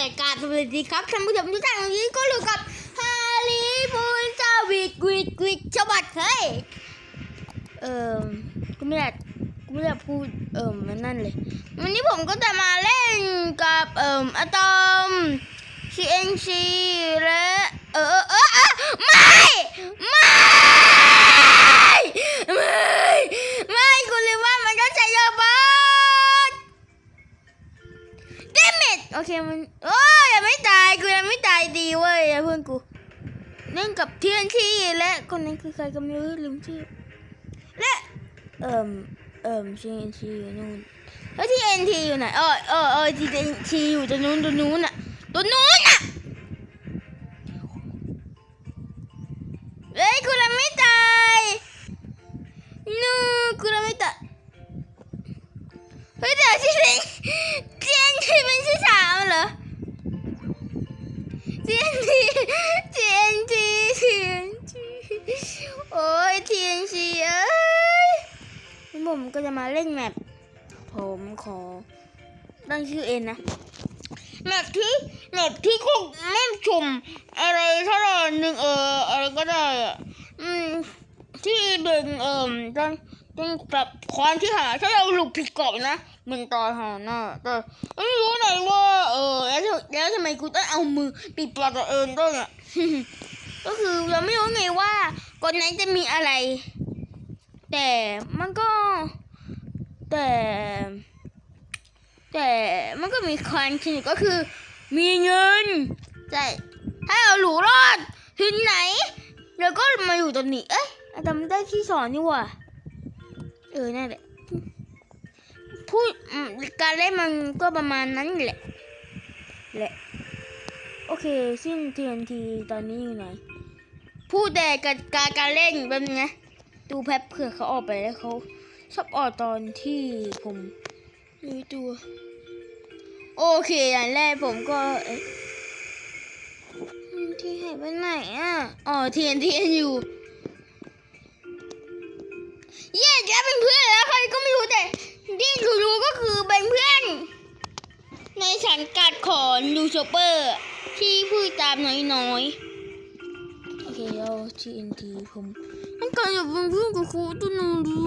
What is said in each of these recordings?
รายการสวัสดีครับท่านผู้ชมทุกท่านวันนี้ก็อยู่กับฮาริพูนจาวิกวิกวิกฉบัดเฮ้ยเอ่อกูไม่อยากกูไม่อยากพูดเอ่อมันนั่นเลย วันนี้ผมก็จะมาเล่นกับเอ่ออะตอม CNC และเออเออเออเออไม่ไม่ มิดโอเคมันโอ้ยยังไม่ตายกูยังไม่ตายดีเว้ยเพื่อนกูเล่งกับเทียนที่และคนนั้นคือใครก็ไม่รู้ลืมชื่อและเอ่มเอ่มชีเอ็นทีอยู่นู่นแล้วที่เอ็นทีอยู่ไหนเออเออเออที่เอ็นทีอยู่ตรงนู้นตรงนู้นอะตรงนู้น เล่นแมปผมขอตั้งชื่อเองนะแมปที่แมปที่คงไม่ชมอะไรเท่าไรหนึ่งเอออะไรก็ได้อะอืมที่ดึงเอ่มต้องต้องแบบความที่หาถ้าเราหลุดผิดกรอบนะมันตายหาหน้าแต่ไม่รู้ไหนว่าเออแล้วแล้วทำไมกูต้องเอามือปิดปากตัวเองด้วยอะก็คือเราไม่รู้ไงว่ากฎนั้นจะมีอะไร แต่มันก็ แต่ แต่มันก็มีความจริงก็คือ มีเงินใช่ถ้าเราหลูรอดถึงไหนเราก็มาอยู่ตรงนี้ เอ้ยอาจำได้ที่สอนนี่หว่าเออนั่นแหละพูดการเล่นมันก็ประมาณนั้นแหละ แหละ โอเคสิ้น TNT ตอนนี้อยู่ไหน พูดแต่การการการเล่นเป็นไงดูแพปเผื่อเขาออกไปแล้วเขา ชอบออกตอนที่ผมรู้ตัว โอเคอย่างแรกผมก็เอ๊ะที่หายไปไหนอะอ๋อ TNT อยู่เย่จะเป็นเพื่อนแล้วใครก็ไม่รู้แต่ที่รู้ก็คือเป็นเพื่อน ในสังกัดของยูชเปอร์ที่พูดตามน้อยๆ โอเคเอา TNT ผมต้องการจะเป็นเพื่อนกับครูตัวนึงดู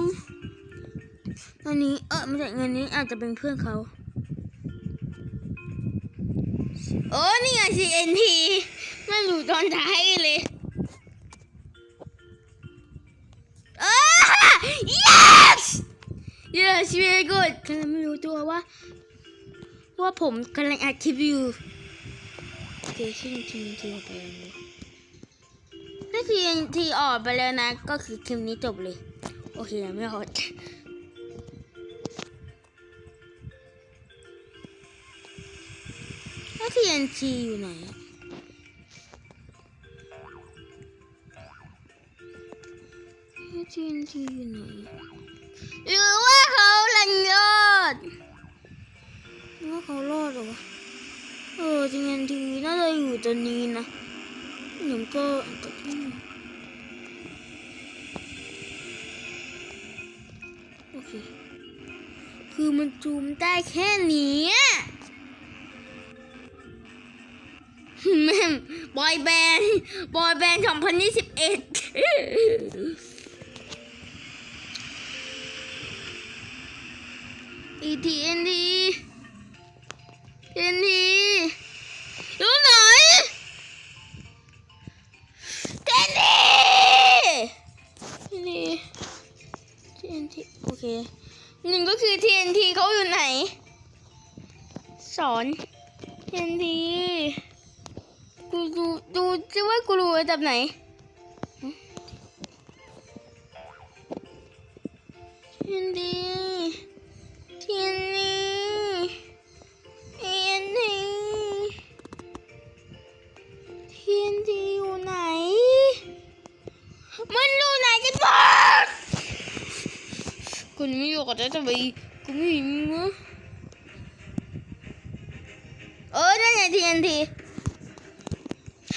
อันนี้เออไม่ใช่เงินนี้อาจจะเป็นเพื่อนเขาโอ้นี่ไง TNT มันอยู่ตอนท้ายเลยอ่า yes yes very good กำลังไม่รู้ตัวว่า ว่าผมกำลังอัดคลิปอยู่โอเคชื่อทีทีออกไปแล้วถ้าทีทีออกไปแล้วนะ ก็คือคลิปนี้จบเลย โอเคยังไม่ออ กถ้าทีนทีอยู่ไหนทีนทีอยู่ไหนหรือว่าเขาลังรอดหรือว่าเขารอดหรอวะเออทีนทีน่าจะอยู่ตรงนี้นะหนูก็โอเค คือมันจูมได้แค่นี้ บอยแบนด์บอยแบนด์2021อีทีเอ็นดีเอ็นดีอยู่ไหนเทนดีเทนดีทีนทีโอเคหนึ่งก็คือทีเอ็นทีเขาอยู่ไหน สอนทีเอ็นที กูดูดูจะว่ากูรู้ระดับไหนทีเอ็นดีเทียนนี่เทียนนี่เทียนที่อยู่ไหน มันอยู่ไหนกันบ้างคุณไม่อยู่กับเจ้าจะไปกูไม่เห็นมั้งเออนั่นไงทีนที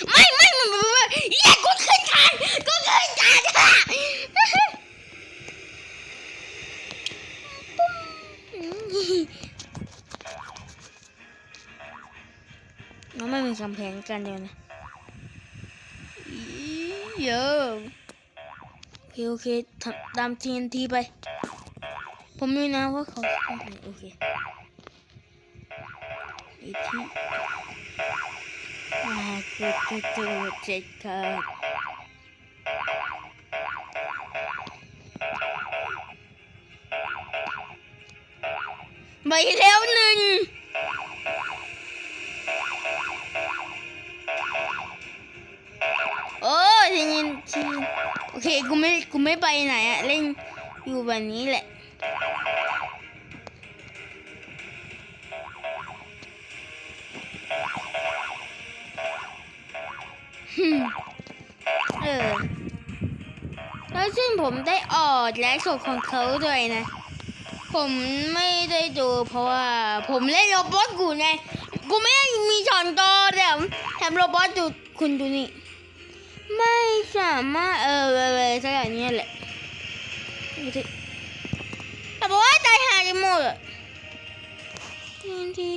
ไม่ไม่ไม่ไม่ไม่อย่ากู ขึ้นคานกูขึ้นคานค่ะโมันไม่มีกำแพงกันเดียวนะอีเยอะโอเคโอเคทำตาม TNT ไป ผมรู้นะว่าเขาโอเคโอเคอีกที่อ่าเกิดเกิดเกิดเจ็ดเกิด ไปแล้วหนึ่งโอ้ทีนี้ทีโอเคกูไม่กูไม่ไปไหนอะเล่นอยู่แบบนี้แหละฮึเออแล้วซึ่งผมได้ออดและสดของเขาด้วยนะ ผมไม่ได้ดูเพราะว่าผมเล่นโรบอทกูไงกูไม่ได้มีช็อนโตแถมแถมโรบอทดูคุณดูนี่ ไม่สามารถเออเออเออสักอย่างเนี้ยแหละแต่บอกว่าใจหายหมดอะทีที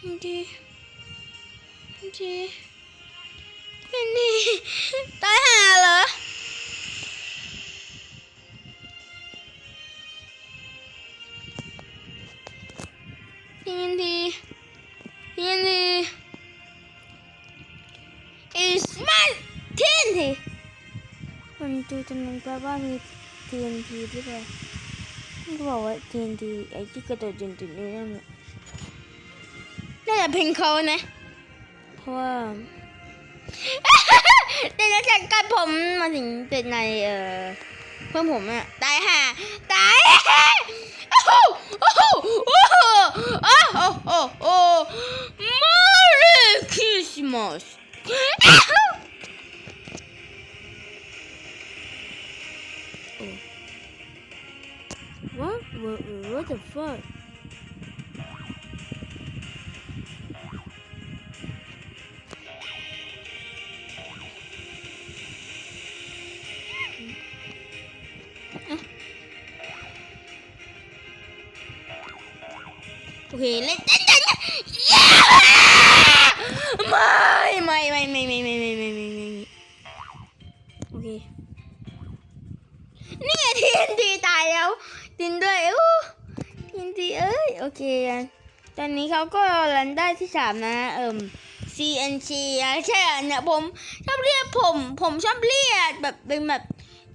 ทีทีทีทีตายหาเหรอ ทีทีทีที is my TNT มันดูจำนวนแปลว่ามี TNT ด้วยเปล่าก็บอกว่า TNT ไอ้ที่กระโดดจนจุดนี้นั่นน่ะน่าจะเพลงเขานะเพราะว่าแต่แล้วจากการผมมาถึงเป็นในเอ่อเพื่อนผมอะตายห่าตาย Oh, oh, oh, oh, oh, oh. oh, Merry Christmas. what? what? What the fuck? เคเล่นเล่นเล่นไม่ไม่ไม่ไม่ไม่ไม่ไม่ไม่ไม่ไม่โอเคนี่ไงทีนทีตายแล้วดินด้วยอู้ทีนทีเอ้ยโอเคตอนนี้เขาก็รันได้ที่สามนะเอิ่ม CNC อะใช่อะเนี่ยผมชอบเรียกผมผมชอบเรียกแบบเป็นแบบ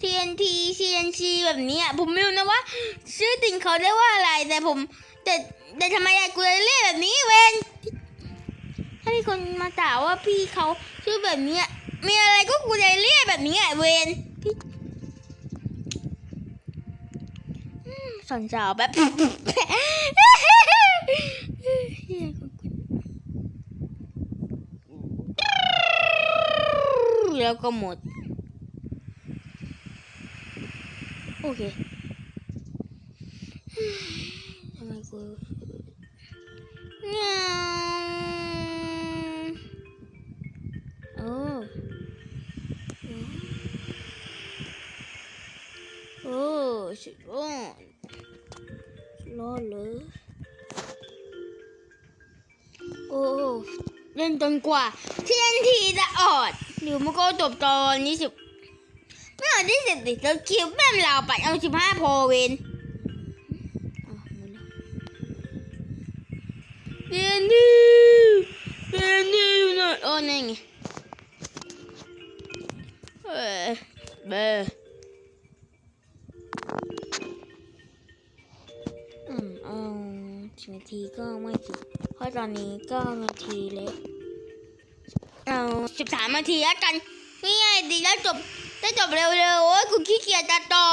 TNT CNC แบบนี้อะผมไม่รู้นะว่า ชื่อติ่งเขาเรียกว่าอะไรแต่ผม แต่แต่ทำไมยายกูเลยเรียกแบบนี้เวนถ้ามีคนมาด่าว่าพี่เขาชื่อแบบนี้มีอะไรก็กูจะเรียกแบบนี้อะเวนพี่สอนสาวแบบแล้วก็หมด โอเคทำไมกูเงี้ย โอ้โอ้สุดยอดรอดเลยโอ้เล่นจนกว่าที่ยันทีจะออดหรือมันก็จบตอนนี้สิบไม่เอาที่สิบติดแล้วคิวแม่มเราไปเอาสิบห้าพอเวน น่อยโอ้นี่ไงเออเบอร์อืมเอาสิบนาทีก็ไม่กี่เพราะตอนนี้ก็นาทีแล้วเอาสิบสามนาทีแล้วกันนี่ไงดีแล้วจบได้จบเร็วๆโอ้ยกูขี้เกียจตัดต่อ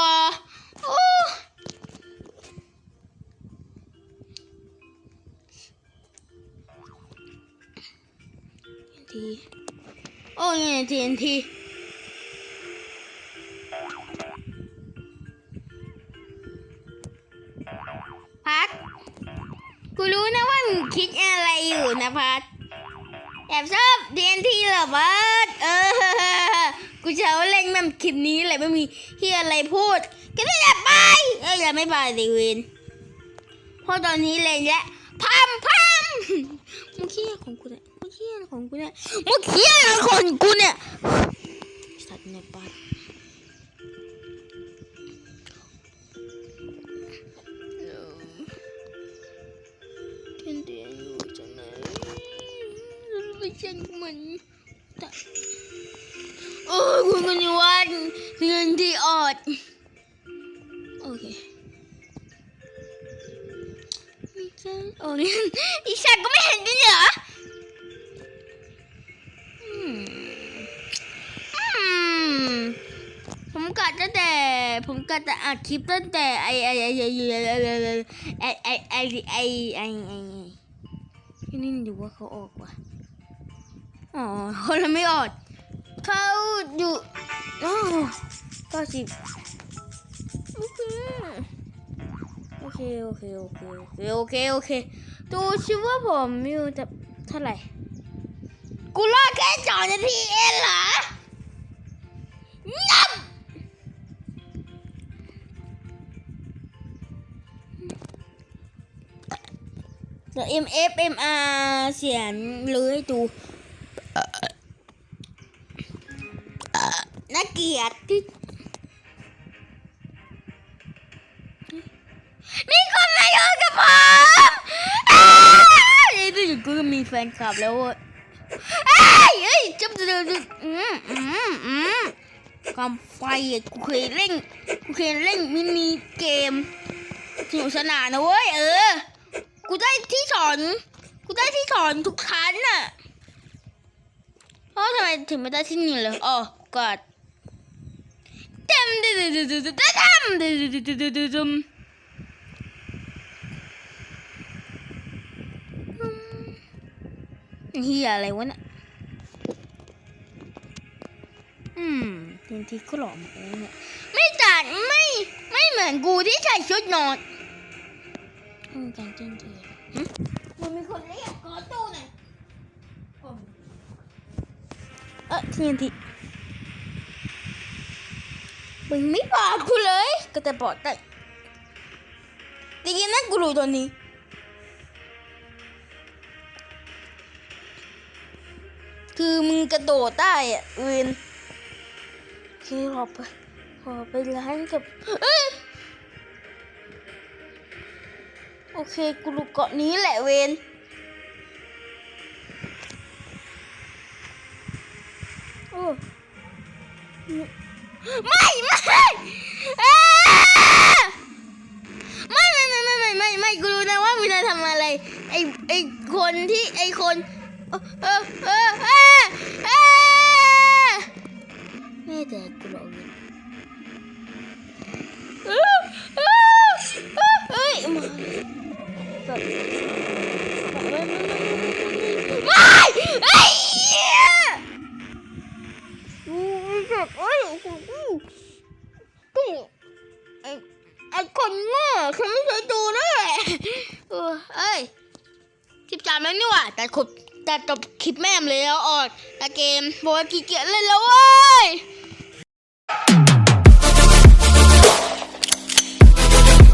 โอ้ยเนี่ยทีนทีพัดกูรู้นะว่ามึงคิดอะไรอยู่นะพัดแอบชอบทีนทีเหรอพัดเออ กูจะเอาเล่นแม่งคลิปนี้แหละไม่มีเฮียอะไรพูดก็ไม่อยากไปเอ้ยอย่าไม่ไปดิเวนเพราะตอนนี้เล่นแล้วพัมพัมมึงขี้ยของกูเนี่ย มึงเฮี้ยอะไรของกูเนี่ยมึงเฮี้ยอะไรของกูเนี่ยสัตว์เนี่ยปัดเทียนเทียนอยู่จังไหนไม่ใช่มันแต่โอ้คุณกันวันเงินที่ออดโอเคไม่ใช่โอ้ยอีฉันก็ไม่เห็นด้วยเหรอ กัดแต่อัดคลิปตั้งแต่ไอไอไอไอไอไอไอไอไอไอไอไอที่นี่ดูว่าเขาออกว่ะอ๋อคนละไม่ออกเขาอยู่อ๋อเก้าสิบโอเคโอเคโอเคโอเคโอเคโอเคดูชิว่าผมมีอยู่จะเท่าไหร่กูรอดแค่สองนาทีเองเหรอ เดี๋ยว MF MR เสียงเลยให้ดูน่าเกลียดที่มีคนมาอยู่กับผมอ้าวนี่ดูกูก็มีแฟนคลับแล้วเว้ยเอ้ยเอ้ยจับเดือดอืมอืมอืมความไฟกูเคยเล่นกูเคยเล่นมินิเกมสนุกสนานนะเว้ยเออ กูได้ที่สอน กูได้ที่สอนทุกครั้งน่ะเพราะทำไมถึงไม่ได้ที่นี่เลยอ๋อกอดเต็มเต็มเต็มเต็มเต็มเต็มเต็มเต็มเฮียอะไรวะเนี่ยอืมทีนทีก็หล่อมาเองเนี่ยไม่จัดไม่ไม่เหมือนกูที่ใส่ชุดนอนทำการเต้นเทีมันมี คนเรียกขอตู้หน่อยเออทีนทีมึงไม่บอกกูเลย ก็จะบอกได้ดีนะกูรู้ตอนนี้คือมึงกระโดดได้อะเวนคือหอบไปหอบไปร้านกับอโอเค กูรู้เกาะนี้แหละเวน ไม่ไม่ไม่ไม่ไม่ไม่ไม่ไม่ไม่กูรู้นะว่ามึงจะทำอะไร ไอไอคนที่ไอคนเออเออเออเออไม่แต่กูหลอกเลยเออเออเออเอ้ยมาแบบไม่ไแล้วนี่หว่าแต่ครบแต่จบคลิปแม่มเลยแล้วออดแต่เกมบอกว่ากี่เกียจเล่นแล้วเว้ย